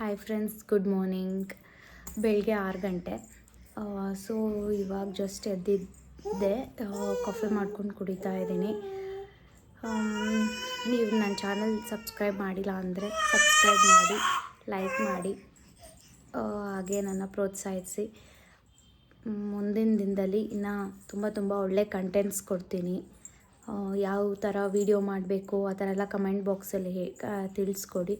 Hi friends good morning ಬೆಳಗ್ಗೆ ಆರು ಗಂಟೆ. ಸೊ ಇವಾಗ ಜಸ್ಟ್ ಎದ್ದಿದ್ದೆ. ಕಾಫಿ ಮಾಡ್ಕೊಂಡು ಕುಡಿತಾ ಇದ್ದೀನಿ. ನೀವು ನನ್ನ ಚಾನಲ್ ಸಬ್ಸ್ಕ್ರೈಬ್ ಮಾಡಿಲ್ಲ ಅಂದರೆ ಸಬ್ಸ್ಕ್ರೈಬ್ ಮಾಡಿ ಲೈಕ್ ಮಾಡಿ. ಹಾಗೆ ನನ್ನ ಪ್ರೋತ್ಸಾಹಿಸಿ. ಮುಂದಿನ ದಿನದಲ್ಲಿ ಇನ್ನೂ ತುಂಬ ತುಂಬ ಒಳ್ಳೆ ಕಂಟೆಂಟ್ಸ್ ಕೊಡ್ತೀನಿ. ಯಾವ ಥರ ವೀಡಿಯೋ ಮಾಡಬೇಕು, ಆ ಥರ ಎಲ್ಲ ಕಮೆಂಟ್ ಬಾಕ್ಸಲ್ಲಿ ಹೇ ತಿಳಿಸ್ಕೊಡಿ.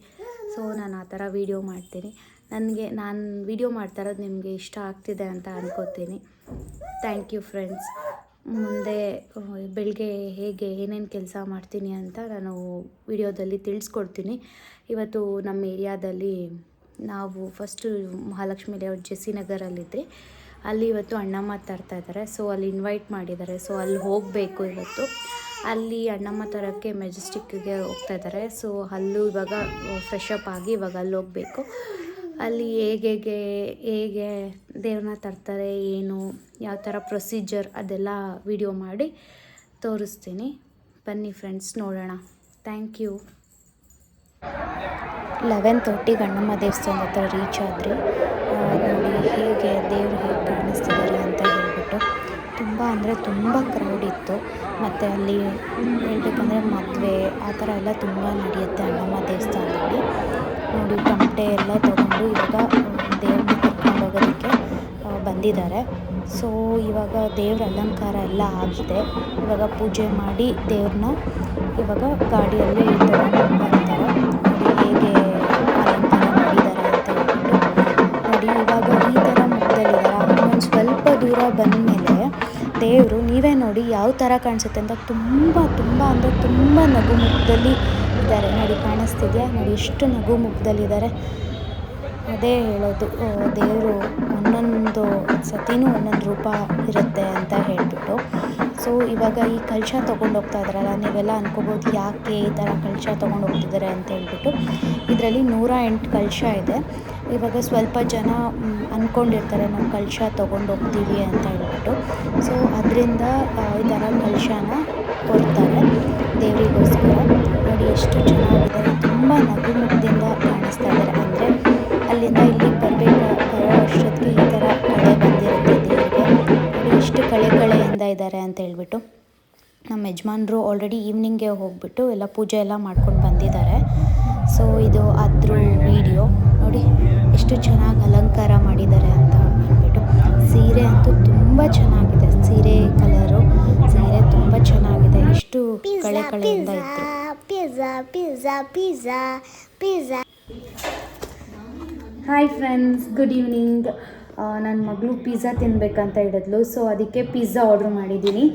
ಸೊ ನಾನು ಆ ಥರ ವೀಡಿಯೋ ಮಾಡ್ತೀನಿ. ನನಗೆ, ನಾನು ವೀಡಿಯೋ ಮಾಡ್ತಾ ಇರೋದು ನಿಮಗೆ ಇಷ್ಟ ಆಗ್ತಿದೆ ಅಂತ ಅನ್ಕೋತೀನಿ. ಥ್ಯಾಂಕ್ ಯು ಫ್ರೆಂಡ್ಸ್ ಮುಂದೆ ಬೆಳಗ್ಗೆ ಹೇಗೆ, ಏನೇನು ಕೆಲಸ ಮಾಡ್ತೀನಿ ಅಂತ ನಾನು ವಿಡಿಯೋದಲ್ಲಿ ತಿಳಿಸ್ಕೊಡ್ತೀನಿ. ಇವತ್ತು ನಮ್ಮ ಏರಿಯಾದಲ್ಲಿ ನಾವು ಫಸ್ಟು ಮಹಾಲಕ್ಷ್ಮಿ ಲೇಔಟ್ ಜೆಸಿ ನಗರಲ್ಲಿದ್ದೆ ಅಲ್ಲಿ ಇವತ್ತು ಅಣ್ಣ ತರ್ತಾ ಇದ್ದಾರೆ. ಸೊ ಅಲ್ಲಿ ಇನ್ವೈಟ್ ಮಾಡಿದ್ದಾರೆ. ಸೊ ಅಲ್ಲಿ ಹೋಗಬೇಕು ಇವತ್ತು. ಅಲ್ಲಿ ಅಣ್ಣಮ್ಮ ತರೋಕ್ಕೆ ಮೆಜೆಸ್ಟಿಕ್ಗೆ ಹೋಗ್ತಾ ಇದ್ದಾರೆ. ಸೊ ಅಲ್ಲೂ ಇವಾಗ ಫ್ರೆಶ್ ಅಪ್ ಆಗಿ ಇವಾಗ ಅಲ್ಲಿ ಹೋಗಬೇಕು. ಅಲ್ಲಿ ಹೇಗೆ ಹೇಗೆ ದೇವ್ರನ್ನ ತರ್ತಾರೆ, ಏನು, ಯಾವ ಥರ ಪ್ರೊಸೀಜರ್ ಅದೆಲ್ಲ ವಿಡಿಯೋ ಮಾಡಿ ತೋರಿಸ್ತೀನಿ. ಬನ್ನಿ ಫ್ರೆಂಡ್ಸ್ ನೋಡೋಣ. ಥ್ಯಾಂಕ್ ಯು ಲೆವೆನ್ ತರ್ಟಿಗೆ ಅಣ್ಣಮ್ಮ ದೇವಸ್ಥಾನ ಹತ್ರ ರೀಚ್ ಆದರೆ. ನೋಡಿ ಹೇಗೆ ದೇವರು ಹೇಗೆ ಕಾಣಿಸ್ತಿದ್ದಾರೆ ಅಂತ ಹೇಳ್ಬಿಟ್ಟು. ತುಂಬ ಅಂದರೆ ತುಂಬ ಕ್ರೌಡ್ ಇತ್ತು. ಮತ್ತು ಅಲ್ಲಿ ಹೇಳಬೇಕಂದ್ರೆ ಮದುವೆ ಆ ಥರ ಎಲ್ಲ ತುಂಬ ನಡೆಯುತ್ತೆ ಅಣ್ಣಮ್ಮ ದೇವಸ್ಥಾನದಲ್ಲಿ. ನೋಡಿ ತಮಟೆ ಎಲ್ಲ ತೊಗೊಂಡು ಇವಾಗ ದೇವ್ರನ್ನ ಕರ್ಕೊಂಡು ಹೋಗೋದಕ್ಕೆ ಬಂದಿದ್ದಾರೆ. ಸೊ ಇವಾಗ ದೇವ್ರ ಅಲಂಕಾರ ಎಲ್ಲ ಆಗಿದೆ. ಇವಾಗ ಪೂಜೆ ಮಾಡಿ ದೇವ್ರನ್ನ ಇವಾಗ ಗಾಡಿಯಲ್ಲಿ ತಗೊಂಡು ಬರ್ತಾರೆ ಹೇಗೆ ಅಲಂಕಾರ ಮಾಡಿದ್ದಾರೆ ಅಂತ ಹೇಳ್ಬಿಟ್ಟು. ನೋಡಿ ಇವಾಗ ಈ ಥರ ಮುಖದಲ್ಲಿದ್ದಾರೆ ಒಂದು ಸ್ವಲ್ಪ ದೂರ ಬಂದಮೇಲೆ ದೇವರು ನೀವೇ ನೋಡಿ ಯಾವ ಥರ ಕಾಣಿಸುತ್ತೆ ಅಂತ ತುಂಬ ತುಂಬ ಅಂದರೆ ತುಂಬ ನಗು ಮುಖದಲ್ಲಿ ಇದ್ದಾರೆ. ನೋಡಿ, ಕಾಣಿಸ್ತಿದೆಯಾ? ನೋಡಿ ಎಷ್ಟು ನಗು ಮುಖದಲ್ಲಿದ್ದಾರೆ ಅದೇ ಹೇಳೋದು ದೇವರು ಒಂದೊಂದು ಸತಿನೂ ಒಂದೊಂದು ರೂಪ ಇರುತ್ತೆ ಅಂತ ಹೇಳಿಬಿಟ್ಟು. ಸೊ ಇವಾಗ ಈ ಕಲಶ ತೊಗೊಂಡು ಹೋಗ್ತಾ ಇದ್ದಾರಲ್ಲ, ನೀವೆಲ್ಲ ಅನ್ಕೋಬೋದು ಯಾಕೆ ಈ ಥರ ಕಲಶ ತೊಗೊಂಡು ಹೋಗ್ತಿದ್ದಾರೆ ಅಂತ ಹೇಳ್ಬಿಟ್ಟು. ಇದರಲ್ಲಿ ನೂರ ಎಂಟು ಕಲಶ ಇದೆ. ಇವಾಗ ಸ್ವಲ್ಪ ಜನ ಅಂದ್ಕೊಂಡಿರ್ತಾರೆ ನಾವು ಕಲಶ ತೊಗೊಂಡು ಹೋಗ್ತೀವಿ ಅಂತ ಹೇಳ್ಬಿಟ್ಟು. ಸೊ ಅದರಿಂದ ಈ ಥರ ಕಲಶನ ಕೊಡ್ತಾರೆ ದೇವರಿಗೋಸ್ಕರ. ನೋಡಿ ಎಷ್ಟು ಚೆನ್ನಾಗಿದೆ. ತುಂಬ ನಗು ಮುಖದಿಂದ ಕಾಣಿಸ್ತಾ ಇದ್ದಾರೆ ಅಂದರೆ ಅಲ್ಲಿಂದ ಇಲ್ಲಿಗೆ ಬರಬೇಕು ಬರೋ ಅಷ್ಟೊತ್ತಿಗೆ ಈ ಥರ ಕಳೆ ಬಂದಿರುತ್ತೆ ದೇವರಿಗೆ. ನೋಡಿ ಎಷ್ಟು ಕಳೆ ಕಳೆಯಿಂದ ಇದ್ದಾರೆ ಅಂತ ಹೇಳ್ಬಿಟ್ಟು. ನಮ್ಮ ಯಜಮಾನ್ರು ಆಲ್ರೆಡಿ ಈವ್ನಿಂಗ್ಗೆ ಹೋಗ್ಬಿಟ್ಟು ಎಲ್ಲ ಪೂಜೆ ಎಲ್ಲ ಮಾಡ್ಕೊಂಡು ಬಂದಿದ್ದಾರೆ. ಸೊ ಇದು ಅದ್ರ ವಿಡಿಯೋ. ನೋಡಿ ಎಷ್ಟು ಚೆನ್ನಾಗಿ ಅಲಂಕಾರ ಮಾಡಿದ್ದಾರೆ ಅಂತ ಅಂದ್ಬಿಟ್ಟು ಸೀರೆ ಅಂತೂ ತುಂಬ ಚೆನ್ನಾಗಿದೆ. ಸೀರೆ ಕಲರು ಸೀರೆ ತುಂಬ ಚೆನ್ನಾಗಿದೆ. ಎಷ್ಟು ಕಳೆ ಕಳೆಯಿಂದ ಇತ್ತು. ಹಾಯ್ ಫ್ರೆಂಡ್ಸ್ ಗುಡ್ ಈವ್ನಿಂಗ್ ನನ್ನ ಮಗಳು ಪಿಜ್ಜಾ ತಿನ್ನಬೇಕಂತ ಹೇಳಿದ್ಲು ಸೊ ಅದಕ್ಕೆ ಪಿಜ್ಜಾ ಆರ್ಡ್ರ್ ಮಾಡಿದ್ದೀನಿ.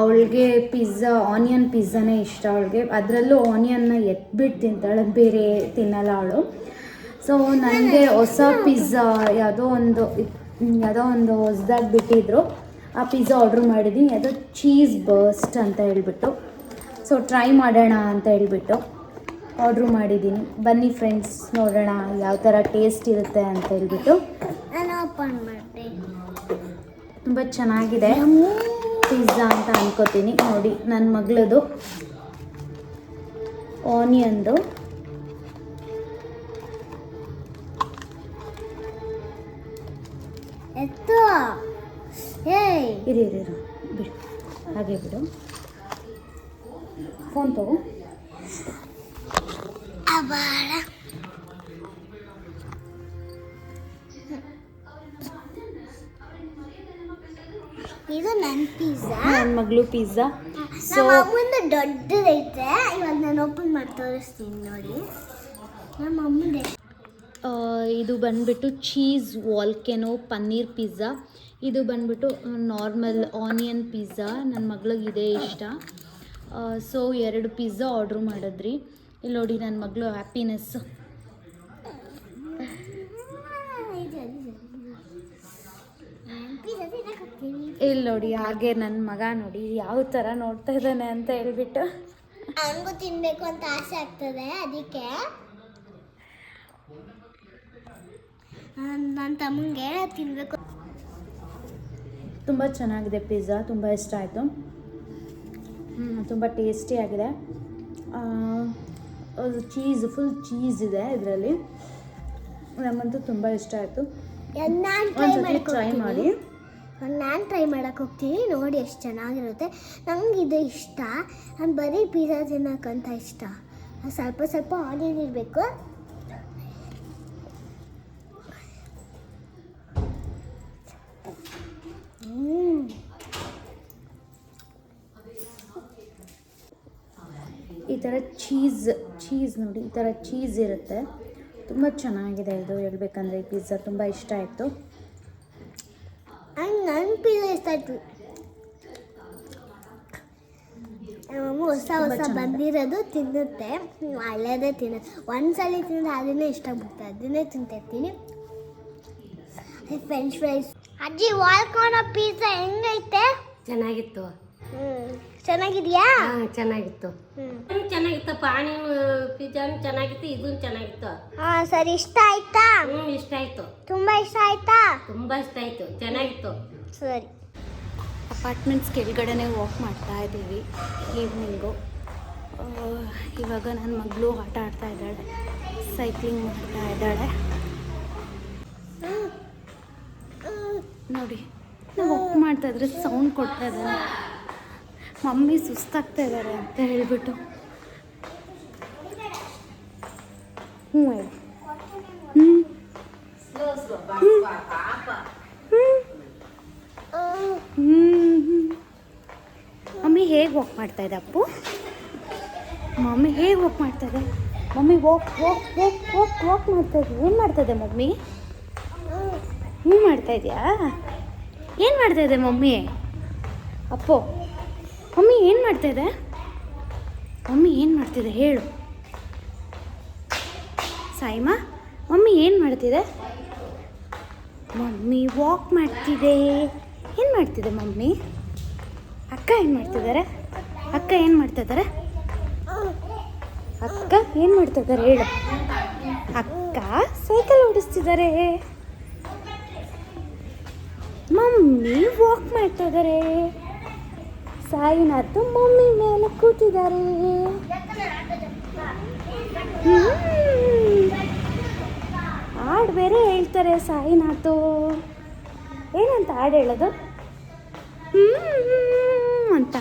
ಅವಳಿಗೆ ಪಿಜ್ಜಾ ಆನಿಯನ್ ಪಿಜ್ಜಾನೇ ಇಷ್ಟ ಅವಳಿಗೆ. ಅದರಲ್ಲೂ ಆನಿಯನ್ನ ಎತ್ಬಿಟ್ಟು ತಿಂತಾಳೆ ಬೇರೆ ತಿನ್ನಲ್ಲ ಅವಳು. ಸೊ ನನಗೆ ಹೊಸ ಪಿಜ್ಜಾ ಯಾವುದೋ ಒಂದು ಯಾವುದೋ ಒಂದು ಹೊಸ್ದಾಗಿ ಬಿಟ್ಟಿದ್ರು. ಆ ಪಿಜ್ಜಾ ಆರ್ಡ್ರ್ ಮಾಡಿದ್ದೀನಿ. ಅದು ಚೀಸ್ ಬರ್ಸ್ಟ್ ಅಂತ ಹೇಳ್ಬಿಟ್ಟು. ಸೊ ಟ್ರೈ ಮಾಡೋಣ ಅಂತ ಹೇಳ್ಬಿಟ್ಟು ಆರ್ಡ್ರ್ ಮಾಡಿದ್ದೀನಿ. ಬನ್ನಿ ಫ್ರೆಂಡ್ಸ್ ನೋಡೋಣ ಯಾವ ಥರ ಟೇಸ್ಟ್ ಇರುತ್ತೆ ಅಂತ ಹೇಳ್ಬಿಟ್ಟು. ಓಪನ್ ಮಾಡಿದೆ. ತುಂಬ ಚೆನ್ನಾಗಿದೆ. ಪಿಜ್ಜಾ ಅಂತ ಅನ್ಕೋತೀನಿ. ನೋಡಿ ನನ್ನ ಮಗಳದು ಆನಿಯನ್ದು ಎತ್ತು. ಏಯ್ ಇದು ಇರಿ ಇರು. ಬಿಡು. ಹಾಗೆ ಬಿಡು. ಫೋನ್ ತಗೋ. ಇದು ನನ್ನ ಪಿಜ್ಜಾ ನನ್ನ ಮಗಳು ಪಿಜ್ಜಾ ಸೊ ಅಮ್ಮಂದು ದೊಡ್ಡದೈತೆ. ಇವಾಗ ನಾನು ಓಪನ್ ಮಾಡಿ ತೋರಿಸ್ತೀನಿ ನೋಡಿ. ನಮ್ಮ ಅಮ್ಮಂದು. ಇದು ಬಂದ್ಬಿಟ್ಟು ಚೀಸ್ ವಾಲ್ಕೆನೋ ಪನ್ನೀರ್ ಪಿಜ್ಜಾ ಇದು ಬಂದ್ಬಿಟ್ಟು ನಾರ್ಮಲ್ ಆನಿಯನ್ ಪಿಜ್ಜಾ ನನ್ನ ಮಗಳಿಗೆ ಇದೇ ಇಷ್ಟ. ಸೊ ಎರಡು ಪಿಜ್ಜಾ ಆರ್ಡ್ರ್ ಮಾಡಿದ್ರಿ. ಇಲ್ಲಿ ನೋಡಿ ನನ್ನ ಮಗಳು ಹ್ಯಾಪಿನೆಸ್ ಪಿಜ್ಜಾ ತಿನ್ನಕ್ಕೋಗ್ತೀನಿ ಇಲ್ಲಿ ನೋಡಿ ಹಾಗೆ ನನ್ನ ಮಗ ನೋಡಿ ಯಾವ ಥರ ನೋಡ್ತಾ ಇದ್ದಾನೆ ಅಂತ ಹೇಳ್ಬಿಟ್ಟು. ನನಗೂ ತಿನ್ಬೇಕು ಅಂತ ಆಸೆ ಆಗ್ತದೆ ಅದಕ್ಕೆ. ನನ್ನ ತಮ್ಮಂಗೆ ತಿನ್ಬೇಕು. ತುಂಬ ಚೆನ್ನಾಗಿದೆ ಪಿಜ್ಜಾ ತುಂಬ ಇಷ್ಟ ಆಯಿತು. ತುಂಬ ಟೇಸ್ಟಿಯಾಗಿದೆ ಚೀಸ್ ಫುಲ್ ಚೀಸ್ ಇದೆ ಇದರಲ್ಲಿ. ನಮ್ಮಂತೂ ತುಂಬ ಇಷ್ಟ ಆಯಿತು. ಒಂದ್ಸತಿ ಟ್ರೈ ಮಾಡಿ. ನಾನು ಟ್ರೈ ಮಾಡೋಕ್ಕೆ ಹೋಗ್ತೀನಿ. ನೋಡಿ ಎಷ್ಟು ಚೆನ್ನಾಗಿರುತ್ತೆ. ನಂಗೆ ಇದು ಇಷ್ಟ. ನಾನು ಬರೀ ಪಿಜ್ಜಾ ತಿನ್ನೋಕ್ಕಂತ ಇಷ್ಟ. ಸ್ವಲ್ಪ ಸ್ವಲ್ಪ ಆನಿಯನ್ ಇರಬೇಕು. ಈ ಥರ ಚೀಸ್ ಚೀಸ್ ನೋಡಿ, ಈ ಥರ ಚೀಸ್ ಇರುತ್ತೆ. ತುಂಬ ಚೆನ್ನಾಗಿದೆ ಇದು ಹೇಳ್ಬೇಕಂದ್ರೆ ಈ ಪಿಜ್ಜಾ ತುಂಬ ಇಷ್ಟ ಆಯಿತು. ಪಿಜ್ಜಾ ಇಷ್ಟ ಆಯ್ತು ನಮ್ಮಮ್ಮ ಹೊಸ ಹೊಸ ಬಂದಿರೋದು ತಿನ್ನುತ್ತೆ. ಹ್ಮ್, ಒಳ್ಳೆಯದೇ ತಿನ್ನುತ್ತೆ ಒಂದ್ಸಲಿ ತಿಂದ್ರೆ ಅದನ್ನೇ ಇಷ್ಟ ಆಗ್ಬಿಡುತ್ತೆ ಅದನ್ನೇ ತಿಂತಿರ್ತೀನಿ ಫ್ರೆಂಚ್ ಫ್ರೈಸ್ ಅಜ್ಜಿ ವಾಲ್ಕೋನ ಪಿಜ್ಜಾ ಹೆಂಗೈತೆ? ಚೆನ್ನಾಗಿತ್ತು. ಚೆನ್ನಾಗಿದ್ಯಾ? ಹಾ ಚೆನ್ನಾಗಿತ್ತು. ಹ್ಮ್. ಹ್ಮ್, ಚೆನ್ನಾಗಿತ್ತು ಪಾನಿ ಪಿಜ್ಜಾನು ಚೆನ್ನಾಗಿತ್ತು ಇದೂ ಚೆನ್ನಾಗಿತ್ತು. ಹಾಂ ಸರಿ ಇಷ್ಟ ಆಯ್ತಾ? ಹ್ಞೂ ಇಷ್ಟ ಆಯಿತು. ತುಂಬಾ ಇಷ್ಟ ಆಯ್ತಾ? ತುಂಬಾ ಇಷ್ಟ ಆಯ್ತು. ಚೆನ್ನಾಗಿತ್ತು. ಸರಿ. ಅಪಾರ್ಟ್ಮೆಂಟ್ಸ್ ಕೆಳಗಡೆನೇ ವಾಕ್ ಮಾಡ್ತಾ ಇದ್ದೀವಿ ಈವ್ನಿಂಗು ಇವಾಗ ನನ್ನ ಮಗಳು ಆಟ ಆಡ್ತಾ ಇದ್ದಾಳೆ ಸೈಕ್ಲಿಂಗ್ ಮಾಡ್ತಾ ಇದ್ದಾಳೆ. ನೋಡಿ, ನಾವು ವಾಕ್ ಮಾಡ್ತಾ ಇದ್ರೆ ಸೌಂಡ್ ಕೊಡ್ತಾ ಇದ್ದಾನೆ ಮಮ್ಮಿ ಸುಸ್ತಾಗ್ತಾ ಇದ್ದಾರೆ ಅಂತ ಹೇಳಿಬಿಟ್ಟು ಹ್ಞೂ ಹ್ಮ್. ಮಮ್ಮಿ ಹೇಗೆ ವಾಕ್ ಮಾಡ್ತಾ ಇದೆ ಅಪ್ಪು. ಮಮ್ಮಿ ಹೇಗೆ ವಾಕ್ ಮಾಡ್ತಾ ಇದೆ? Mummy walk walk walk walk walk ಮಾಡ್ತಾ ಇದೆ. ಏನು ಮಾಡ್ತಾ ಇದೆ ಮಮ್ಮಿ? ಹ್ಞೂ ಮಾಡ್ತಾ ಇದೆಯಾ? ಏನು ಮಾಡ್ತಾ ಇದೆ ಮಮ್ಮಿ? ಅಪ್ಪು, ಮಮ್ಮಿ ಏನು ಮಾಡ್ತಾ ಇದೆ? ಮಮ್ಮಿ ಏನು ಮಾಡ್ತಿದೆ ಹೇಳು. ಸಾಯಿಮಾ, ಮಮ್ಮಿ ಏನು ಮಾಡ್ತಿದೆ ಮಮ್ಮಿ ವಾಕ್ ಮಾಡ್ತಿದೆ. ಏನು ಮಾಡ್ತಿದೆ ಮಮ್ಮಿ? ಅಕ್ಕ ಏನು ಮಾಡ್ತಿದ್ದಾರೆ? ಅಕ್ಕ ಏನು ಮಾಡ್ತಿದ್ದಾರೆ ಅಕ್ಕ ಏನು ಮಾಡ್ತಿದ್ದಾರೆ ಹೇಳು. ಅಕ್ಕ ಸೈಕಲ್ ಓಡಿಸ್ತಿದ್ದಾರೆ ಮಮ್ಮಿ ವಾಕ್ ಮಾಡ್ತಾ ಇದ್ದಾರೆ ಸಾಯಿನಾಥ್ ಮಮ್ಮಿ ಮೇಲೆ ಕೂತಿದ್ದಾರೆ. ಹಾಡು ಬೇರೆ ಹೇಳ್ತಾರೆ ಸಾಯಿನಾಥು. ಏನಂತ ಹಾಡು ಹೇಳೋದು? ಅಂತ.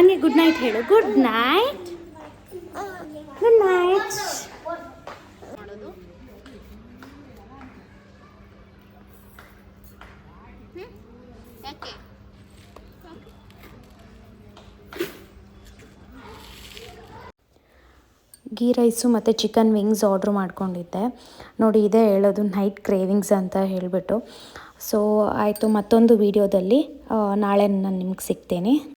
ಹಂಗೆ ಗುಡ್ ನೈಟ್ ಹೇಳು. Good night good night ghee rice ಮತ್ತು ಚಿಕನ್ ವಿಂಗ್ಸ್ ಆರ್ಡ್ರ್ ಮಾಡ್ಕೊಂಡಿದ್ದೆ. ನೋಡಿ, ಇದೇ ಹೇಳೋದು ನೈಟ್ ಕ್ರೇವಿಂಗ್ಸ್ ಅಂತ ಹೇಳಿಬಿಟ್ಟು. ಸೊ ಆಯಿತು ಮತ್ತೊಂದು ವೀಡಿಯೋದಲ್ಲಿ ನಾಳೆ ನಾನು ನಿಮ್ಗೆ ಸಿಗ್ತೀನಿ.